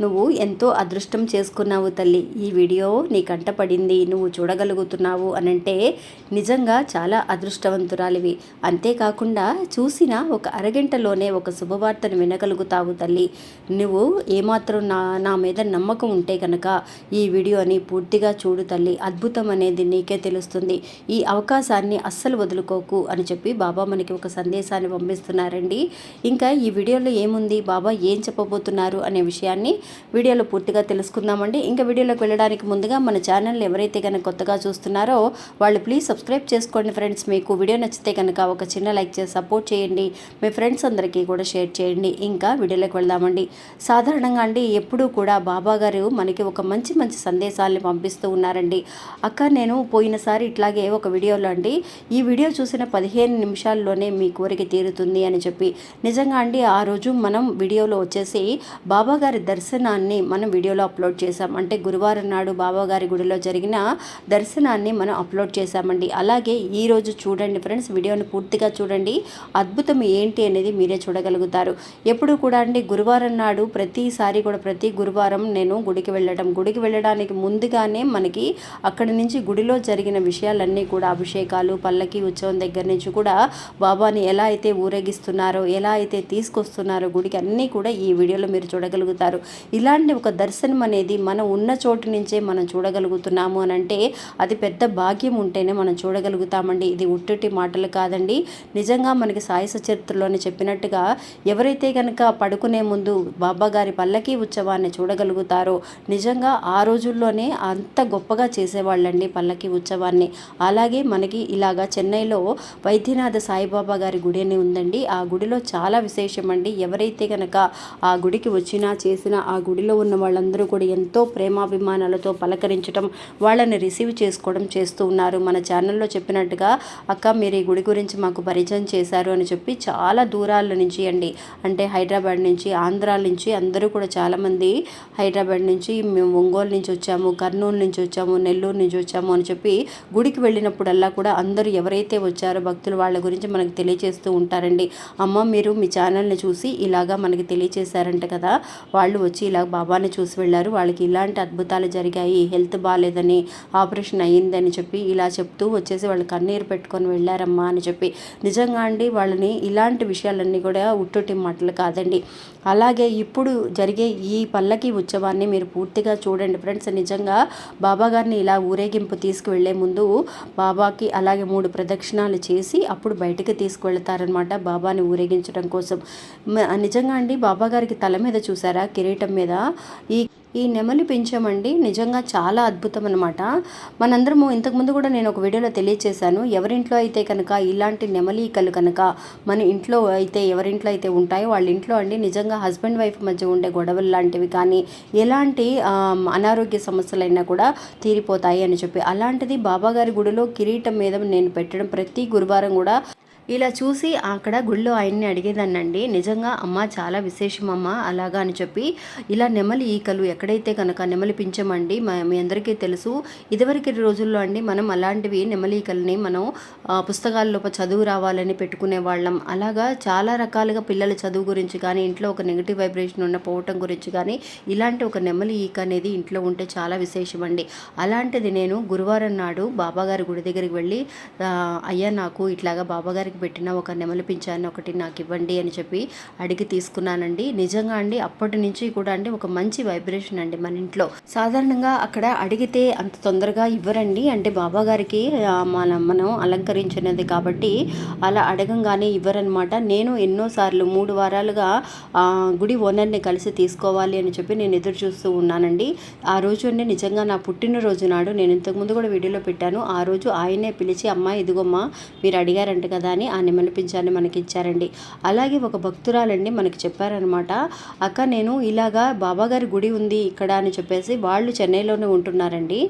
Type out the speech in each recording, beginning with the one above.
నువ్వు ఎంతో అదృష్టం చేసుకున్నావు తల్లి. ఈ వీడియో నీ కంట పడింది. నువ్వు చూడగలుగుతున్నావు అనంటే నిజంగా చాలా అదృష్టవంతురాలివి. అంతేకాకుండా చూసిన ఒక అరగంటలోనే ఒక శుభవార్తను వినగలుగుతావు తల్లి. నువ్వు ఏమాత్రం నా నా మీద నమ్మకం ఉంటే కనుక ఈ వీడియోని పూర్తిగా చూడు తల్లి. అద్భుతం అనేది నీకే తెలుస్తుంది. ఈ అవకాశాన్ని అస్సలు వదులుకోకు అని చెప్పి బాబా మనకి ఒక సందేశాన్ని పంపిస్తున్నారండి. ఇంకా ఈ వీడియోలో ఏముంది? బాబా ఏం చెప్పబోతున్నారు? అనే విషయాన్ని వీడియోలో పూర్తిగా తెలుసుకుందామండి. ఇంకా వీడియోలోకి వెళ్ళడానికి ముందుగా మన ఛానల్ ఎవరైతే కనుక కొత్తగా చూస్తున్నారో వాళ్ళు ప్లీజ్ సబ్స్క్రైబ్ చేసుకోండి ఫ్రెండ్స్. మీకు వీడియో నచ్చితే కనుక ఒక చిన్న లైక్ చేసి సపోర్ట్ చేయండి. మీ ఫ్రెండ్స్ అందరికీ కూడా షేర్ చేయండి. ఇంకా వీడియోలోకి వెళ్దామండి. సాధారణంగా అండి ఎప్పుడూ కూడా బాబా గారు మనకి ఒక మంచి మంచి సందేశాలని పంపిస్తూ ఉన్నారండి. అక్క నేను పోయినసారి ఇట్లాగే ఒక వీడియోలో అండి ఈ వీడియో చూసిన పదిహేను నిమిషాల్లోనే మీ కోరిక తీరుతుంది అని చెప్పి. నిజంగా అండి ఆ రోజు మనం వీడియోలో వచ్చేసి బాబా గారి దర్శనాన్ని మనం వీడియోలో అప్లోడ్ చేసాం అంటే గురువారం నాడు బాబాగారి గుడిలో జరిగిన దర్శనాన్ని మనం అప్లోడ్ చేసామండి అలాగే ఈరోజు చూడండి ఫ్రెండ్స్ వీడియోని పూర్తిగా చూడండి. అద్భుతం ఏంటి అనేది మీరే చూడగలుగుతారు. ఎప్పుడు కూడా అండి గురువారం నాడు ప్రతిసారి కూడా ప్రతి గురువారం నేను గుడికి వెళ్ళడం. గుడికి వెళ్ళడానికి ముందుగానే మనకి అక్కడి నుంచి గుడిలో జరిగిన విషయాలన్నీ కూడా అభిషేకాలు పల్లకి ఉత్సవం దగ్గర నుంచి కూడా బాబాని ఎలా అయితే ఊరేగిస్తున్నారో ఎలా అయితే తీసుకొస్తున్నారో గుడికి అన్నీ కూడా ఈ వీడియోలో మీరు చూడగలుగుతారు. ఇలాంటి ఒక దర్శనం అనేది మనం ఉన్న చోటు నుంచే మనం చూడగలుగుతున్నాము అని అంటే అది పెద్ద భాగ్యం ఉంటేనే మనం చూడగలుగుతామండి. ఇది ఉట్టుటి మాటలు కాదండి. నిజంగా మనకి సాయి సచరిత్రలోనే చెప్పినట్టుగా ఎవరైతే కనుక పడుకునే ముందు బాబా గారి పల్లకీ ఉత్సవాన్ని చూడగలుగుతారో నిజంగా ఆ రోజుల్లోనే అంత గొప్పగా చేసేవాళ్ళండి పల్లకీ ఉత్సవాన్ని. అలాగే మనకి ఇలాగా చెన్నైలో వైద్యనాథ సాయిబాబా గారి గుడి అని ఉందండి. ఆ గుడిలో చాలా విశేషం అండి ఎవరైతే కనుక ఆ గుడికి వచ్చినా చేసినా ఆ గుడిలో ఉన్న వాళ్ళందరూ కూడా ఎంతో ప్రేమాభిమానాలతో పలకరించడం వాళ్ళని రిసీవ్ చేసుకోవడం చేస్తూ ఉన్నారు. మన ఛానల్లో చెప్పినట్టుగా అక్క మీరు ఈ గుడి గురించి మాకు పరిచయం చేశారు అని చెప్పి చాలా దూరాల నుంచి అండి. అంటే హైదరాబాద్ నుంచి ఆంధ్రాల నుంచి అందరూ కూడా చాలామంది హైదరాబాద్ నుంచి మేము ఒంగోలు నుంచి వచ్చాము కర్నూలు నుంచి వచ్చాము నెల్లూరు నుంచి వచ్చాము అని చెప్పి గుడికి వెళ్ళినప్పుడల్లా కూడా అందరూ ఎవరైతే వచ్చారో భక్తులు వాళ్ళ గురించి మనకు తెలియజేస్తూ ఉంటారండి. అమ్మ మీరు మీ ఛానల్ని చూసి ఇలాగా మనకి తెలియజేశారంట కదా వాళ్ళు వచ్చి ఇలా బాబాని చూసి వెళ్ళారు. వాళ్ళకి ఇలాంటి అద్భుతాలు జరిగాయి. హెల్త్ బాగాలేదని ఆపరేషన్ అయ్యిందని చెప్పి ఇలా చెప్తూ వచ్చేసి వాళ్ళు కన్నీరు పెట్టుకొని వెళ్ళారమ్మా అని చెప్పి. నిజంగా అండి వాళ్ళని ఇలాంటి విషయాలన్నీ కూడా ఉట్టుటి మాటలు కాదండి. అలాగే ఇప్పుడు జరిగే ఈ పల్లకి ఉత్సవాన్ని మీరు పూర్తిగా చూడండి. ఫ్రెండ్స్ నిజంగా బాబా గారిని ఇలా ఊరేగింపు తీసుకువెళ్ళే ముందు బాబాకి అలాగే మూడు ప్రదక్షిణాలు చేసి అప్పుడు బయటకు తీసుకువెళ్తారనమాట బాబాని ఊరేగించడం కోసం. నిజంగా అండి బాబా గారికి తల మీద చూసారా? కిరీటం మీద ఈ ఈ నెమలి పెంచామండి నిజంగా చాలా అద్భుతం అనమాట మనందరము ఇంతకుముందు కూడా నేను ఒక వీడియోలో తెలియచేశాను. ఎవరింట్లో అయితే కనుక ఇలాంటి నెమలికలు కనుక మన ఇంట్లో అయితే ఎవరింట్లో అయితే ఉంటాయో వాళ్ళ ఇంట్లో అండి నిజంగా హస్బెండ్ వైఫ్ మధ్య ఉండే గొడవలు లాంటివి కానీ ఎలాంటి అనారోగ్య సమస్యలైనా కూడా తీరిపోతాయి అని చెప్పి అలాంటిది బాబాగారి గుడిలో కిరీటం మీద నేను పెట్టడం ప్రతి గురువారం కూడా ఇలా చూసి అక్కడ గుళ్ళో ఆయన్ని అడిగేదాన్నండి నిజంగా అమ్మ చాలా విశేషమమ్మ అలాగా అని చెప్పి ఇలా నెమలి ఈకలు ఎక్కడైతే కనుక నెమలి పించమండి మీ అందరికీ తెలుసు ఇదివరకు రోజుల్లో అండి మనం అలాంటివి నెమలి ఈకల్ని మనం ఆ, పుస్తకాల్లో చదువు రావాలని పెట్టుకునే వాళ్ళం. అలాగా చాలా రకాలుగా పిల్లల చదువు గురించి కానీ ఇంట్లో ఒక నెగిటివ్ వైబ్రేషన్ ఉన్న పోవటం గురించి కానీ ఇలాంటి ఒక నెమలి ఈక అనేది ఇంట్లో ఉంటే చాలా విశేషం అండి అలాంటిది నేను గురువారం నాడు బాబాగారి గుడి దగ్గరికి వెళ్ళి అయ్యా నాకు ఇట్లాగా బాబాగారికి పెట్టిన ఒక నెమలి పింఛాన్ని ఒకటి నాకు ఇవ్వండి అని చెప్పి అడిగి తీసుకున్నానండి. నిజంగా అండి అప్పటి నుంచి కూడా అండి ఒక మంచి వైబ్రేషన్ అండి మన ఇంట్లో. సాధారణంగా అక్కడ అడిగితే అంత తొందరగా ఇవ్వరండి. అంటే బాబా గారికి మన మనం అలంకరించినది కాబట్టి అలా అడగంగానే ఇవ్వరనమాట. నేను ఎన్నోసార్లు మూడు వారాలుగా గుడి ఓనర్ని కలిసి తీసుకోవాలి అని చెప్పి నేను ఎదురు చూస్తూ ఉన్నానండి. ఆ రోజు అండి నిజంగా నా పుట్టినరోజు నాడు నేను ఇంతకుముందు కూడా వీడియోలో పెట్టాను. ఆ రోజు ఆయనే పిలిచి అమ్మ ఇదిగోమ్మ మీరు అడిగారంట కదా అని ఆ నెమలి మనకి ఇచ్చారండి అలాగే ఒక భక్తురాలండి మనకి చెప్పారనమాట అక్క నేను ఇలాగా బాబాగారి గుడి ఉంది ఇక్కడ అని చెప్పేసి వాళ్ళు చెన్నైలోనే ఉంటున్నారండి.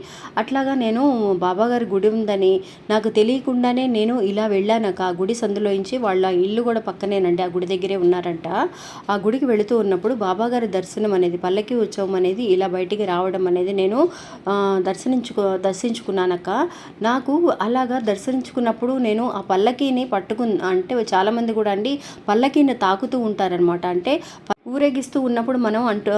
అట్లాగా నేను బాబాగారి గుడి ఉందని నాకు తెలియకుండానే నేను ఇలా వెళ్ళానక ఆ గుడి సందులోంచి వాళ్ళ ఇల్లు కూడా పక్కనేనండి. ఆ గుడి దగ్గరే ఉన్నారంట. ఆ గుడికి వెళుతూ ఉన్నప్పుడు బాబాగారి దర్శనం అనేది పల్లకి ఉత్సవం అనేది ఇలా బయటికి రావడం అనేది నేను దర్శనించుకో దర్శించుకున్నానక్క. నాకు అలాగా దర్శించుకున్నప్పుడు నేను ఆ పల్లకీని పట్టుకు అంటే చాలామంది కూడా అండి పల్లకీని తాకుతూ ఉంటారనమాట అంటే ఊరేగిస్తూ ఉన్నప్పుడు మనం అంటూ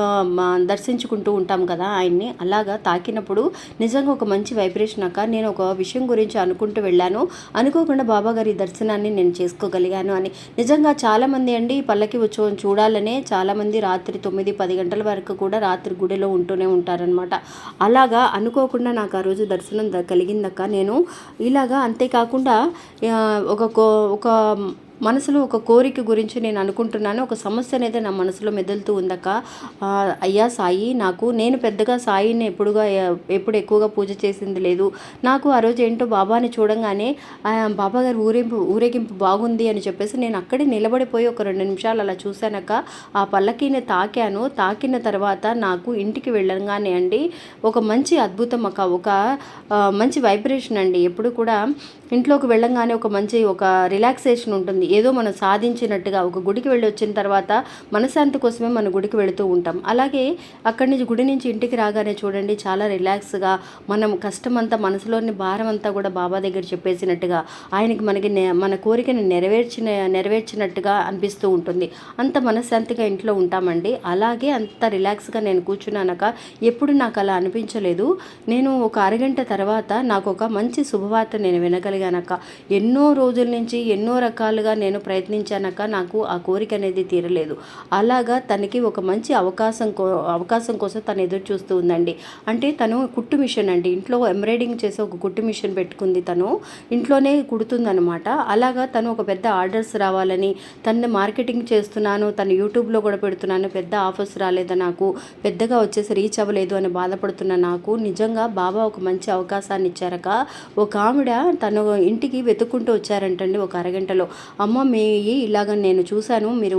దర్శించుకుంటూ ఉంటాం కదా ఆయన్ని. అలాగా తాకినప్పుడు నిజంగా ఒక మంచి వైబ్రేషన్ అక్క. నేను ఒక విషయం గురించి అనుకుంటూ వెళ్ళాను. అనుకోకుండా బాబాగారి దర్శనాన్ని నేను చేసుకోగలిగాను అని. నిజంగా చాలామంది అండి పల్లకి ఉత్సవం చూడాలనే చాలామంది రాత్రి తొమ్మిది పది గంటల వరకు కూడా రాత్రి గుడిలో ఉంటూనే ఉంటారనమాట అలాగా అనుకోకుండా నాకు ఆ రోజు దర్శనం కలిగిందక్క. నేను ఇలాగా అంతేకాకుండా ఒక ఒక మనసులో ఒక కోరిక గురించి నేను అనుకుంటున్నాను. ఒక సమస్య అనేది నా మనసులో మెదులుతూ ఉందక్క. అయ్యా సాయి నాకు నేను పెద్దగా సాయిని ఎప్పుడుగా ఎప్పుడు ఎక్కువగా పూజ చేసింది లేదు. నాకు ఆ రోజు ఏంటో బాబాని చూడంగానే బాబా గారు ఊరేంపు ఊరేగింపు బాగుంది అని చెప్పేసి నేను అక్కడే నిలబడిపోయి ఒక రెండు నిమిషాలు అలా చూశానక్క. ఆ పల్లకీని తాకాను. తాకిన తర్వాత నాకు ఇంటికి వెళ్ళగానే అండి ఒక మంచి అద్భుతం అక్క. ఒక మంచి వైబ్రేషన్ అండి. ఎప్పుడు కూడా ఇంట్లోకి వెళ్ళంగానే ఒక మంచి ఒక రిలాక్సేషన్ ఉంటుంది. ఏదో మనం సాధించినట్టుగా ఒక గుడికి వెళ్ళి వచ్చిన తర్వాత మనశ్శాంతి కోసమే మన గుడికి వెళుతూ ఉంటాం. అలాగే అక్కడి నుంచి గుడి నుంచి ఇంటికి రాగానే చూడండి చాలా రిలాక్స్గా మనం కష్టం అంతా మనసులోని భారం అంతా కూడా బాబా దగ్గర చెప్పేసినట్టుగా ఆయనకి మనకి మన కోరికను నెరవేర్చిన నెరవేర్చినట్టుగా అనిపిస్తూ ఉంటుంది. అంత మనశ్శాంతిగా ఇంట్లో ఉంటామండి. అలాగే అంత రిలాక్స్గా నేను కూర్చున్నానక ఎప్పుడు నాకు అలా అనిపించలేదు. నేను ఒక అరగంట తర్వాత నాకు ఒక మంచి శుభవార్త నేను వినగలిగానక్క. ఎన్నో రోజుల నుంచి ఎన్నో రకాలుగా నేను ప్రయత్నించానక నాకు ఆ కోరిక అనేది తీరలేదు. అలాగా తనకి ఒక మంచి అవకాశం కో అవకాశం కోసం తను ఎదురు చూస్తూ ఉందండి. అంటే తను కుట్టు మిషన్ అండి. ఇంట్లో ఎంబ్రాయిడింగ్ చేసే ఒక కుట్టు మిషన్ పెట్టుకుంది తను. ఇంట్లోనే కుడుతుందనమాట అలాగా తను ఒక పెద్ద ఆర్డర్స్ రావాలని తను మార్కెటింగ్ చేస్తున్నాను తను యూట్యూబ్లో కూడా పెడుతున్నాను పెద్ద ఆఫర్స్ రాలేదు నాకు పెద్దగా వచ్చేసి రీచ్ అవ్వలేదు అని బాధపడుతున్న నాకు నిజంగా బాబా ఒక మంచి అవకాశాన్ని ఇచ్చారక ఒక ఆవిడ తను ఇంటికి వెతుక్కుంటూ వచ్చారంటండి ఒక అరగంటలో. అమ్మ అమ్మ మీ ఇలాగ నేను చూశాను. మీరు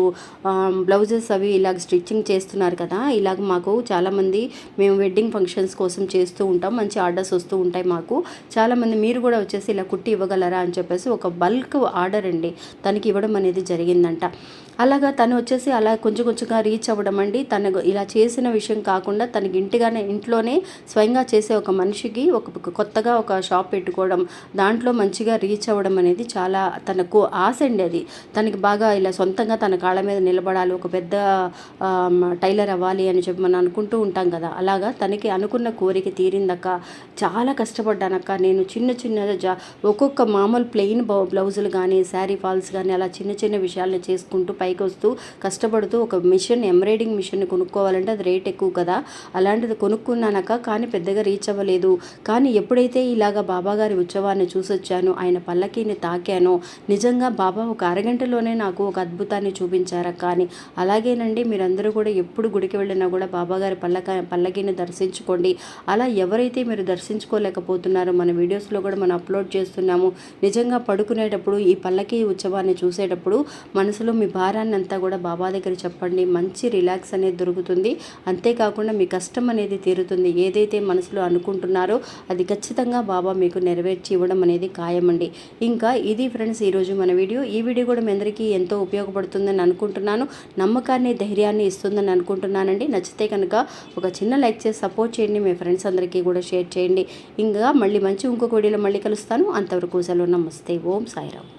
బ్లౌజెస్ అవి ఇలాగ స్టిచ్చింగ్ చేస్తున్నారు కదా ఇలాగ మాకు చాలామంది మేము వెడ్డింగ్ ఫంక్షన్స్ కోసం చేస్తూ ఉంటాం మంచి ఆర్డర్స్ వస్తూ ఉంటాయి మాకు. చాలామంది మీరు కూడా వచ్చేసి ఇలా కుట్టి ఇవ్వగలరా అని చెప్పేసి ఒక బల్క్ ఆర్డర్ అండి. తనకి ఇవ్వడం అనేది జరిగిందంట. అలాగా తను వచ్చేసి అలా కొంచెం కొంచెంగా రీచ్ అవ్వడం అండి. తను ఇలా చేసిన విషయం కాకుండా తనకి ఇంటిగానే ఇంట్లోనే స్వయంగా చేసే ఒక మనిషికి ఒక కొత్తగా ఒక షాప్ పెట్టుకోవడం దాంట్లో మంచిగా రీచ్ అవ్వడం అనేది చాలా తనకు ఆశ అండి అది. తనకి బాగా ఇలా సొంతంగా తన కాళ్ళ మీద నిలబడాలి ఒక పెద్ద టైలర్ అవ్వాలి అని చెప్పి మనం అనుకుంటూ ఉంటాం కదా. అలాగా తనకి అనుకున్న కోరిక తీరిందక్క. చాలా కష్టపడ్డానక్క. నేను చిన్న చిన్న ఒక్కొక్క మామూలు ప్లెయిన్ బ్లౌజులు కానీ శారీ ఫాల్స్ కానీ అలా చిన్న చిన్న విషయాలను చేసుకుంటూ పైకి వస్తూ కష్టపడుతూ ఒక మిషన్ ఎంబ్రాయిడింగ్ మిషన్ కొనుక్కోవాలంటే అది రేట్ ఎక్కువ కదా. అలాంటిది కొనుక్కున్నానక కానీ పెద్దగా రీచ్ అవ్వలేదు. కానీ ఎప్పుడైతే ఇలాగ బాబాగారి ఉత్సవాన్ని చూసొచ్చానో ఆయన పల్లకీని తాకానో నిజంగా బాబా ఒక అరగంటలోనే నాకు ఒక అద్భుతాన్ని చూపించారా కానీ అలాగేనండి మీరందరూ కూడా ఎప్పుడు గుడికి వెళ్ళినా కూడా బాబాగారి పల్లక పల్లకీని దర్శించుకోండి. అలా ఎవరైతే మీరు దర్శించుకోలేకపోతున్నారో మన వీడియోస్లో కూడా మనం అప్లోడ్ చేస్తున్నాము. నిజంగా పడుకునేటప్పుడు ఈ పల్లకీ ఉత్సవాన్ని చూసేటప్పుడు మనసులో మీ భార్య భారాన్ని అంతా కూడా బాబా దగ్గర చెప్పండి. మంచి రిలాక్స్ అనేది దొరుకుతుంది. అంతేకాకుండా మీ కష్టం అనేది తీరుతుంది. ఏదైతే మనసులో అనుకుంటున్నారో అది ఖచ్చితంగా బాబా మీకు నెరవేర్చి ఇవ్వడం అనేది ఖాయమండి. ఇంకా ఇది ఫ్రెండ్స్ ఈరోజు మన వీడియో. ఈ వీడియో కూడా మీ అందరికీ ఎంతో ఉపయోగపడుతుందని అనుకుంటున్నాను. నమ్మకాన్ని ధైర్యాన్ని ఇస్తుందని అనుకుంటున్నానండి. నచ్చితే కనుక ఒక చిన్న లైక్ చేసి సపోర్ట్ చేయండి. మీ ఫ్రెండ్స్ అందరికీ కూడా షేర్ చేయండి. ఇంకా మళ్ళీ మంచి ఇంకొక వీడియోలో మళ్ళీ కలుస్తాను. అంతవరకు సెలవు. నమస్తే. ఓం సాయిరామ్.